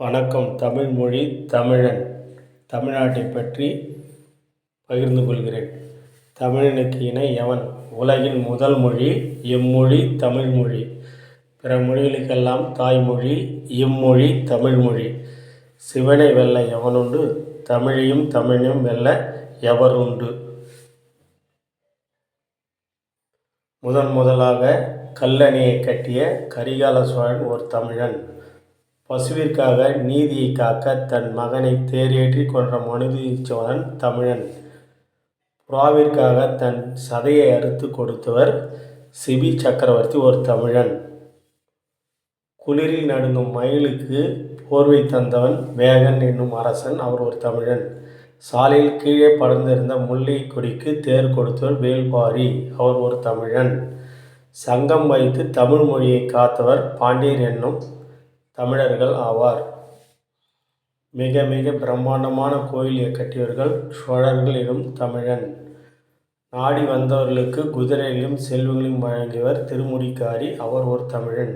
வணக்கம். தமிழ் மொழி தமிழன். தமிழ்நாட்டை பற்றி பகிர்ந்து கொள்கிறேன். தமிழனுக்கு இணை எவன்? உலகின் முதல் மொழி எம்மொழி தமிழ்மொழி பிற மொழிகளுக்கெல்லாம் தாய்மொழி இம்மொழி தமிழ்மொழி சிவனை வெல்ல எவனுண்டு? தமிழையும் தமிழையும் வெல்ல எவருண்டு? முதன் முதலாக கல்லணையை கட்டிய கரிகால சோழன் ஒரு தமிழன். பசுவிற்காக நீதியை காக்க தன் மகனை தேரேற்றி கொன்ற மனுதீச்சோழன் தமிழன். புறாவிற்காக தன் சதையை அறுத்து கொடுத்தவர் சிபி சக்கரவர்த்தி ஒரு தமிழன். குளிரில் நடுங்கும் மயிலுக்கு போர்வை தந்தவன் வேகன் என்னும் அரசன் அவர் ஒரு தமிழன். சாலையில் கீழே படர்ந்திருந்த முல்லை கொடிக்கு தேர் கொடுத்தவர் வேல்பாரி அவர் ஒரு தமிழன். சங்கம் வைத்து தமிழ் மொழியை காத்தவர் பாண்டியர் என்னும் தமிழர்கள் ஆவார். மிக மிக பிரம்மாண்டமான கோயிலை கட்டியவர்கள் சோழர்கள் எனும் தமிழன். நாடி வந்தவர்களுக்கு குதிரைகளையும் செல்வங்களையும் வழங்கியவர் திருமுடிக்காரி. அவர் ஒரு தமிழன்.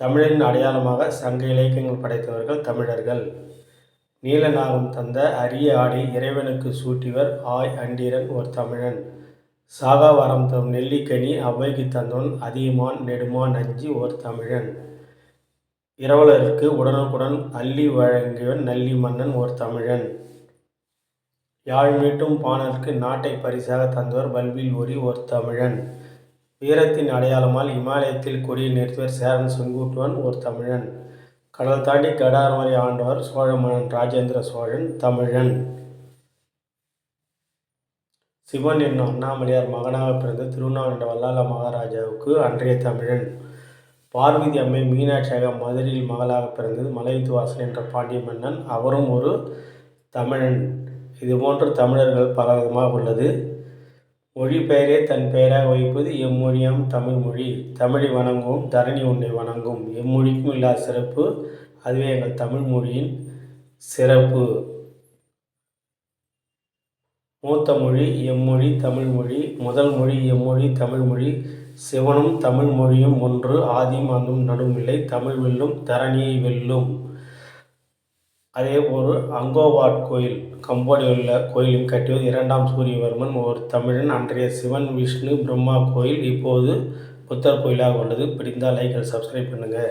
தமிழனின் அடையாளமாக சங்க இலக்கியங்கள் படைத்தவர்கள் தமிழர்கள். நீலநாகம் தந்த அரிய ஆடை இறைவனுக்கு சூட்டியவர் ஆய் அண்டீரன் ஒரு தமிழன். சாகாவரம் தரும் நெல்லிக்கனி அவ்வைக்கு தந்தவன் அதிகமான் நெடுமான் அஞ்சி ஒரு தமிழன். இரவலருக்கு உடனுக்குடன் அள்ளி வழங்கியவன் நல்லி மன்னன் ஓர் தமிழன். யாழ் மீட்டும் பாணருக்கு நாட்டை பரிசாக தந்தவர் பல்வில் ஒரி ஒரு தமிழன். வீரத்தின் அடையாளமால் இமாலயத்தில் கொடியை நிறுத்தியவர் சேரன் செங்குட்டுவன் ஒரு தமிழன். கடல் தாண்டி கடார் வரை ஆண்டவர் சோழ மன்னன் ராஜேந்திர சோழன் தமிழன். சிவன் என்னும் அண்ணாமலையார் மகனாக பிறந்த திருவண்ணாமலை வல்லால மகாராஜாவுக்கு அன்றைய தமிழன். பார்வதி அம்மை மீனாட்சியாக மதுரையில் மகளாக பிறந்தது மலையத்துவாசன் என்ற பாண்டிய மன்னன். அவரும் ஒரு தமிழன். இது போன்ற தமிழர்கள் பல விதமாக உள்ளது. மொழி பெயரே தன் பெயராக வைப்பது எம்மொழியாம் தமிழ் மொழி. தமிழை வணங்கும் தரணி உன்னை வணங்கும் எம்மொழிக்கும் இல்லாத சிறப்பு அதுவே எங்கள் தமிழ் மொழியின் சிறப்பு. மூத்த மொழி எம்மொழி தமிழ் மொழி. முதல் மொழி எம்மொழி தமிழ் மொழி. சிவனும் தமிழ் மொழியும் ஒன்று ஆதியும் அங்கும் நடுமில்லை தமிழ் வெல்லும் தரணியை வெல்லும். அதேபோல் அங்கோவாட் கோயில் கம்போடியில் உள்ள கோயிலும் கட்டியது இரண்டாம் சூரியவர்மன். ஒரு தமிழன் அன்றைய சிவன் விஷ்ணு பிரம்மா கோயில் இப்போது புத்தர் கோயிலாக உள்ளது. பிடிந்தால் லைக் சப்ஸ்கிரைப் பண்ணுங்கள்